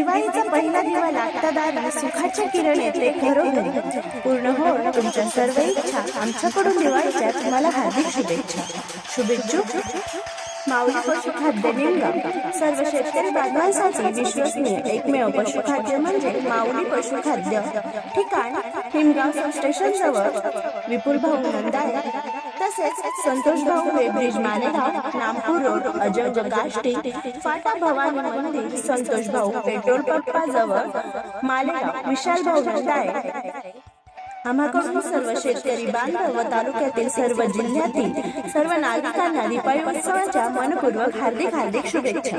दिवाळीचा पहिला दिवा लागता दारा सुखाच्या किरण येते घरोघरी पूर्ण हो तुमच्या सर्व इच्छा आमच्याकडून दिवाळीच्या तुम्हाला हार्दिक शुभेच्छा. शुभेच्छुक. माऊली पशुखाद्य लिंग सर्व शेतकरी बांधवांसाठी विश्वसनीय एकमेव पशुखाद्य म्हणजे माऊली पशुखाद्य. ठिकाण हिमगाव सबस्टेशन जवळ. विपुल भाऊ नंदाय तसेच संतोष भाऊ ब्रिज मालेगाव नागपूर रोड अजय जगाष्टी फाटा भवानी मंदिर संतोष भाऊ पेट्रोल पंपा जवळ मालेगाव विशाल भाऊ नंदाय आम्हाकडून सर्व शेतकरी बांधव व तालुक्यातील सर्व जिल्ह्यातील सर्व नागरिकांना दिवाळी उत्सवाच्या मनपूर्वक हार्दिक हार्दिक शुभेच्छा